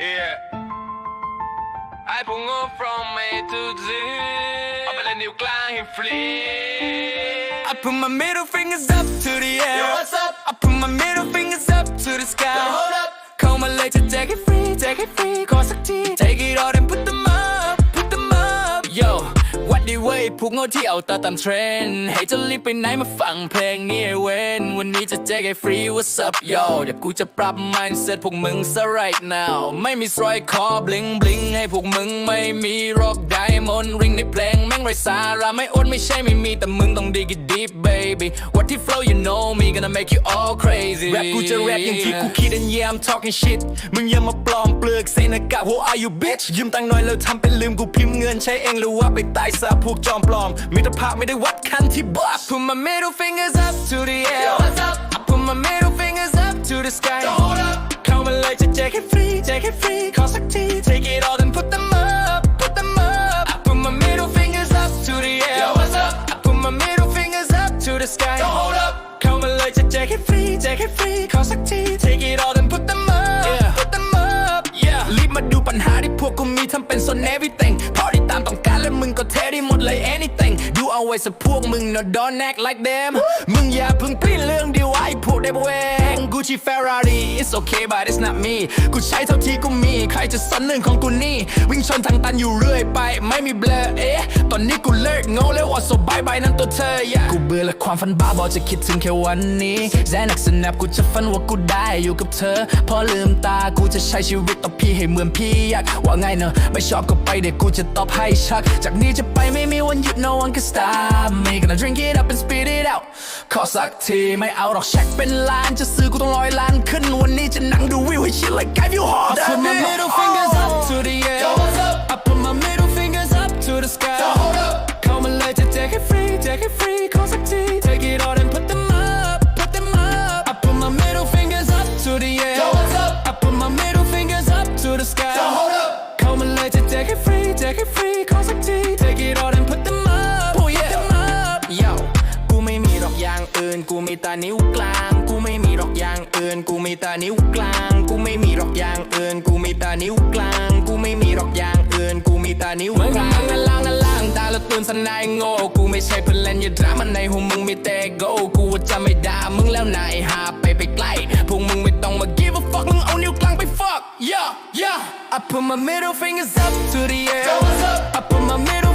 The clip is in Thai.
Yeah. I put on from A to Z. เอาไปเล่นนิ้วกลางให้ฟรี I put my middle fingers up to the air. Yo, what's up? I put my middle fingers up to the sky. Yo, hold up. เข้ามาเลยจะ take it free take it free ขอสักที พวกโง่ที่เอาตาตามเทรนด์ให้จะรีบไปไหนมาฟังเพลงนี้เว้นวันนี้จะ take it free what's up yo เดี๋ยวกูจะปรับ mindset พวกมึงซะ right now ไม่มีสร้อยคอ bling bling ให้พวกมึงไม่มีรอบไดมอนด์ริงในเพลงแม่งไรสาระไม่อดไม่ใช่ไม่มีแต่มึงต้องดีก deep baby what ที่ flow you know me gonna make you all crazy แรปกูจะแรปอย่างที่กูคิด and yeah I'm talking shit มึงอย่ามาปลอมเปลือกเซนากะ who are you bitch ยืมตังค์หน่อยแล้วทำเป็นลืมกูพิมพ์เงินใช้เองหรือว่าไปตายซะพวกจอมปลอมมิตรภาพไม่ได้วัดคันที่บัก Put my middle fingers up to the air Yo, what's up? I put my middle fingers up to the sky Yo, hold up. เข้ามาเลยจะ take it free take it free ขอสักที take it all and put them up put them up I put my middle fingers up to the air Yo, what's up? I put my middle fingers up to the sky Yo, hold up. เข้ามาเลยจะ take it free take it free ขอสักที take it all and put them up put them up yeah รีบมาดูปัญหาที่พวกกูมีทำเป็น so everything พอที่ตามต้องการและมึงก็เทได้หมดเลย anything ดูเอาไว้สักพวกมึง no don't act like them มึงอย่าเพิ่งปิ้นเรื่องเดียวไอ้พวกได้แวง Gucci Ferrari it's okay but it's not me กูใช้เท่าที่กูมี ใครจะสนเรื่องของกูนี่ วิ่งชนทางตันอยู่เรื่อยไป ไม่มีเบลอเอ๊ะ ตอนนี้กูเลิกโง่แล้วว่า so bye bye นั่นตัวเธอ yeah กูเบื่อและความฝันบ้าบอจะคิดถึงแค่วันนี้แซนักสนับกูจะฝันว่ากูได้อยู่กับเธอ พอลืมตากูจะใช้ชีวิตต่อพี่ให้เหมือนพี่อยากว่าไงเนอะไม่ชอบก็ไปเดี๋ยวกูจะตอบให้ชัก จากนี้จะไปไม่มีวันหยุno one can stop me gonna drink it up and spit it out ขอสักทีไม่เอาหรอกแช็คเป็นล้าน จะซื้อกูต้องร้อยล้านขึ้น วันนี้จะนั่งดูวิวให้ shit like give you hard I put my middle fingers up to the air Yo, what's up? I put my middle กูมีแต่นิ้วกลาง กูไม่มีหรอกอย่างอื่น กูมีแต่นิ้วกลาง กูไม่มีหรอกอย่างอื่น กูมีแต่นิ้วกลาง กูไม่มีหรอกอย่างอื่น กูมีแต่นิ้วกลางนั่นล่างนั่นล่างตาแล้วตื่นสนายโง่กูไม่ใช่เพื่อนเล่นอย่าดราม่าในหูมึงมีแต่โกกูว่าจะไม่ด่ามึงแล้วนายหาไปไปไกลพวกมึงไม่ต้องมา give a fuck มึงเอานิ้วกลางไป fuck yeah yeah I put my middle fingers up to the air Yo, what's up? I put my middle